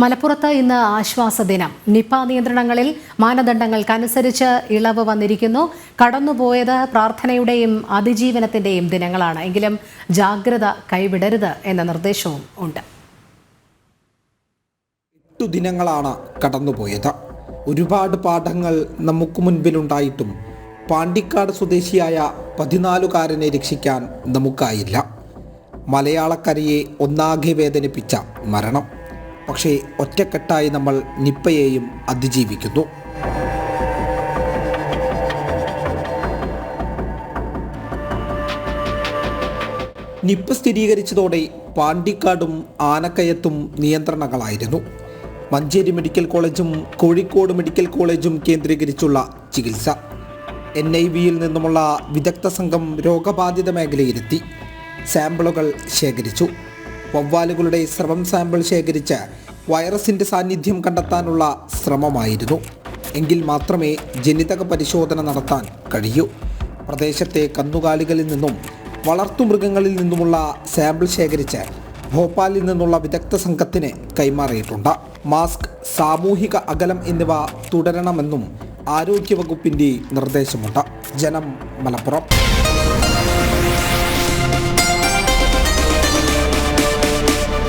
മലപ്പുറത്ത് ഇന്ന് ആശ്വാസ ദിനം. നിപ നിയന്ത്രണങ്ങളിൽ മാനദണ്ഡങ്ങൾക്കനുസരിച്ച് ഇളവ് വന്നിരിക്കുന്നു. കടന്നുപോയത് പ്രാർത്ഥനയുടെയും അതിജീവനത്തിന്റെയും ദിനങ്ങളാണ്. എങ്കിലും ജാഗ്രത കൈവിടരുത് എന്ന നിർദ്ദേശവും ഉണ്ട്. എട്ടു ദിനങ്ങളാണ് കടന്നുപോയത്. ഒരുപാട് പാഠങ്ങൾ നമുക്ക് മുൻപിലുണ്ടായിട്ടും പാണ്ടിക്കാട് സ്വദേശിയായ പതിനാലുകാരനെ രക്ഷിക്കാൻ നമുക്കായില്ല. മലയാളക്കരയെ ഒന്നാകെ വേദനിപ്പിച്ച മരണം. പക്ഷേ ഒറ്റക്കെട്ടായി നമ്മൾ നിപ്പയെയും അതിജീവിക്കുന്നു. നിപ്പ സ്ഥിരീകരിച്ചതോടെ പാണ്ടിക്കാടും ആനക്കയത്തും നിയന്ത്രണങ്ങളായിരുന്നു. മഞ്ചേരി മെഡിക്കൽ കോളേജും കോഴിക്കോട് മെഡിക്കൽ കോളേജും കേന്ദ്രീകരിച്ചുള്ള ചികിത്സ. എൻ ഐ വിയിൽ നിന്നുമുള്ള വിദഗ്ധ സംഘം രോഗബാധിത മേഖലയിലെത്തി. സാമ്പിളുകൾ ശേഖരിച്ചു. വവ്വാലുകളുടെ സ്രവം സാമ്പിൾ ശേഖരിച്ച് വൈറസിന്റെ സാന്നിധ്യം കണ്ടെത്താനുള്ള ശ്രമമായിരുന്നു. എങ്കിൽ മാത്രമേ ജനിതക പരിശോധന നടത്താൻ കഴിയൂ. പ്രദേശത്തെ കന്നുകാലികളിൽ നിന്നും വളർത്തുമൃഗങ്ങളിൽ നിന്നുമുള്ള സാമ്പിൾ ശേഖരിച്ച് ഭോപ്പാലിൽ നിന്നുള്ള വിദഗ്ധ സംഘത്തിന് കൈമാറിയിട്ടുണ്ട്. മാസ്ക് സാമൂഹിക അകലം എന്നിവ തുടരണമെന്നും ആരോഗ്യവകുപ്പിന്റെ നിർദ്ദേശമുണ്ട്. ജനം മലപ്പുറം.